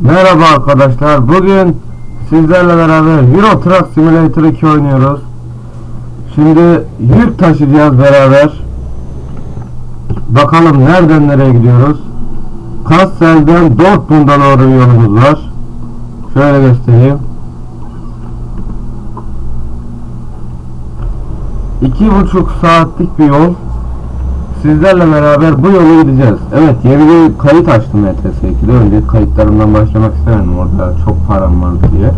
Merhaba arkadaşlar. Bugün sizlerle beraber Euro Truck Simulator 2 oynuyoruz. Şimdi yük taşıyacağız beraber. Bakalım nereden nereye gidiyoruz. Kassel'den Dortmund'a doğru yolumuz var. Şöyle göstereyim. İki buçuk saatlik bir yol. Sizlerle beraber bu yolu gideceğiz. Evet yeni bir kayıt açtım ETS2'de. Önce kayıtlarımdan başlamak istemedim. Orada çok param vardı diye.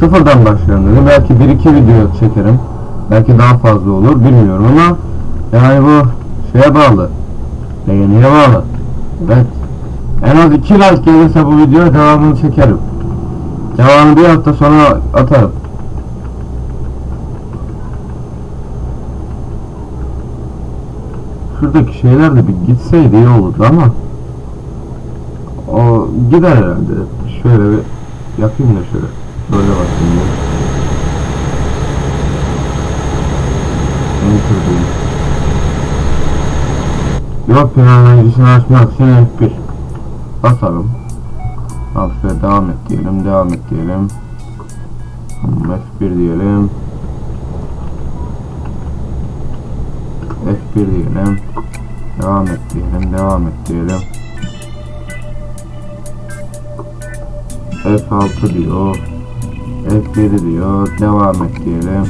Sıfırdan başlayalım dedim. Belki 1-2 video çekerim. Belki daha fazla olur bilmiyorum ama yani bu şeye bağlı. Beğeniye bağlı. Evet. En az 2 like gelirse bu videoya devamını çekerim. Devamını bir hafta sonra atarım. Şuradaki şeyler de bir gitseydi iyi olurdu ama o gider herhalde. Şöyle bir yapayım da şöyle. Böyle bakayım ya. Enter diyeyim. Yok planlayıcısını açmak için F1 basalım. Al şöyle devam et diyelim, devam et diyelim. Tamam, F1 diyelim. F1 diyelim. Devam et diyelim. Devam et diyelim. F6 diyor. F7 diyor. Devam et diyelim.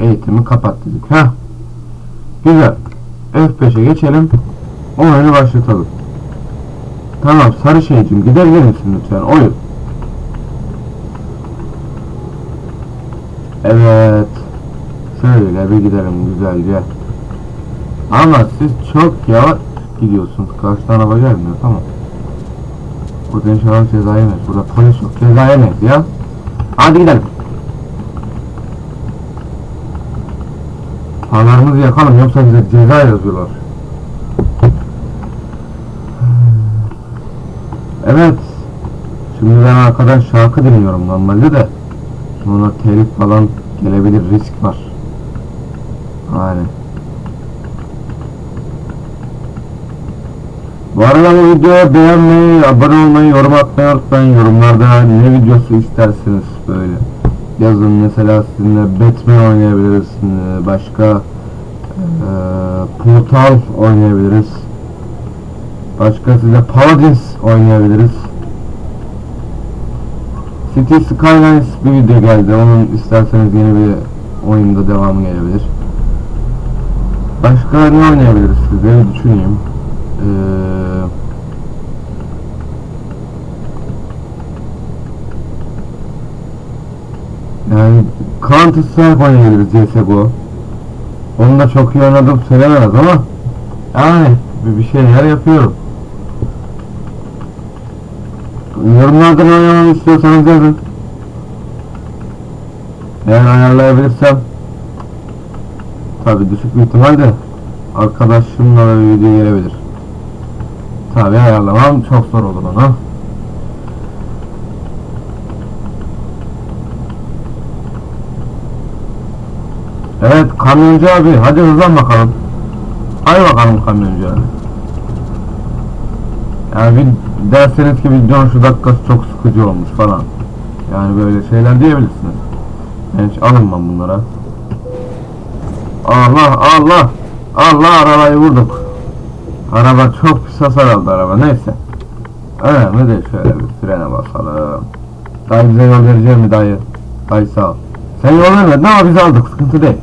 Eğitimi kapat dedik. Heh. Güzel. F5'e geçelim. Oyunu başlatalım. Tamam sarı şeycim gidebilir misin lütfen? Oyun. Evet. Şöyle bir gidelim güzelce. Ama siz çok yavaş gidiyorsunuz. Karşıdan araba gelmiyor tamam. Burada inşallah ceza yemeyiz. Burada polis yok. Ceza yemeyiz ya. Hadi gidelim. Paralarımızı yakalım yoksa bize ceza yazıyorlar. Evet. Şimdi ben arkadan şarkı dinliyorum normalde de. Sonra telif falan gelebilir risk var. Aynen. Bu arada videoya beğenmeyi, abone olmayı, yorum atmayı unutmayın. Yorumlarda ne videosu istersiniz böyle. Yazın mesela sizinle Batman oynayabiliriz. Başka eee Portal oynayabiliriz. Başka size Paladins oynayabiliriz. City Skylines bir video geldi. Onun isterseniz yeni bir oyunda devamı gelebilir. Başka ne oynayabiliriz size düşüneyim. Ee, yani Counter Strike oynayabiliriz CSGO. Onu da çok iyi oynadım söylemez ama yani bir, şeyler yapıyorum. Yorumlardan oynamamı istiyorsanız yazın. Eğer ayarlayabilirsem tabi düşük bir ihtimalle arkadaşımla da video gelebilir. Tabi ayarlamam çok zor olur ona. Evet kamyoncu abi hadi hızlan bakalım. Hadi bakalım kamyoncu abi. Yani bir derseniz ki videonun şu dakikası çok sıkıcı olmuş falan. Yani böyle şeyler diyebilirsiniz. Ben hiç alınmam bunlara. Allah Allah Allah arabayı vurduk. Araba çok pis hasar aldı araba neyse. Önemli değil şöyle bir frene basalım. Dayı bize yol verecek mi dayı? Dayı sağ ol. Sen yol vermedin ama biz aldık sıkıntı değil.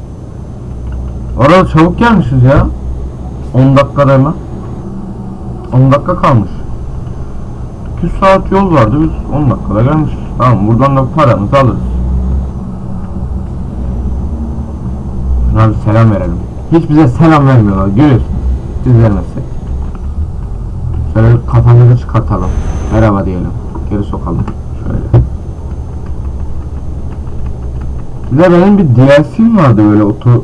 Orada çabuk gelmişiz ya. 10 dakikada hemen. 10 dakika kalmış. 2 saat yol vardı biz 10 dakikada gelmişiz. Tamam buradan da paramızı alırız. Şuna selam verelim. Hiç bize selam vermiyorlar görüyorsunuz. Biz vermezsek. Şöyle kafamızı çıkartalım. Merhaba diyelim. Geri sokalım. Şöyle. Bir de benim bir DLC'm vardı böyle oto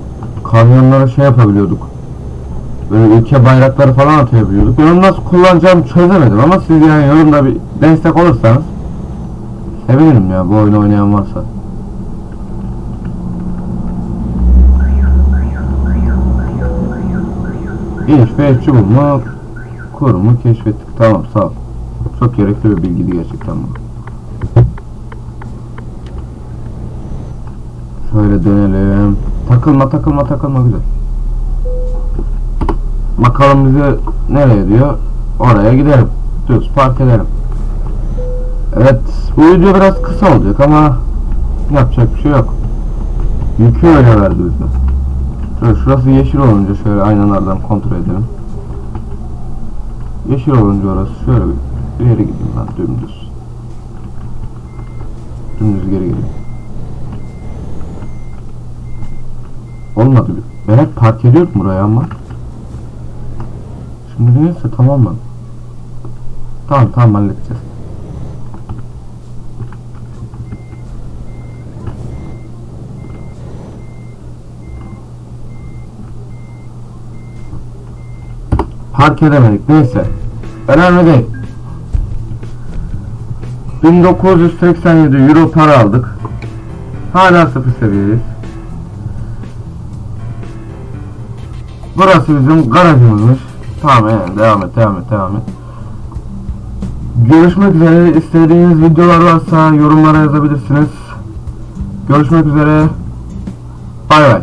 kamyonlara şey yapabiliyorduk. Böyle ülke bayrakları falan atabiliyorduk. Ben onu nasıl kullanacağımı çözemedim ama siz yani yorumda bir destek olursanız sevinirim ya bu oyunu oynayan varsa. İş ve işçi bulma kurumu keşfettik. Tamam sağ ol. Çok gerekli bir bilgiydi gerçekten bu. Şöyle dönelim. Takılma takılma takılma güzel. Bakalım bizi nereye diyor. Oraya gidelim. Düz park edelim. Evet bu video biraz kısa olacak ama yapacak bir şey yok. Yükü öyle verdi bize. Şöyle şurası yeşil olunca şöyle aynalardan kontrol edelim. Yeşil olunca orası şöyle bir ileri gideyim ben dümdüz. Dümdüz geri gideyim. Olmadı. Ben hep park ediyorum buraya ama. Şimdi neyse tamam mı? Tamam tamam halledeceğiz. Park edemedik neyse. Önemli değil. 1987 euro para aldık. Hala sıfır seviyeyiz. Burası bizim garajımızmış. Tamam yani devam et devam et devam et. Görüşmek üzere. İstediğiniz videolar varsa yorumlara yazabilirsiniz. Görüşmek üzere. Bay bay.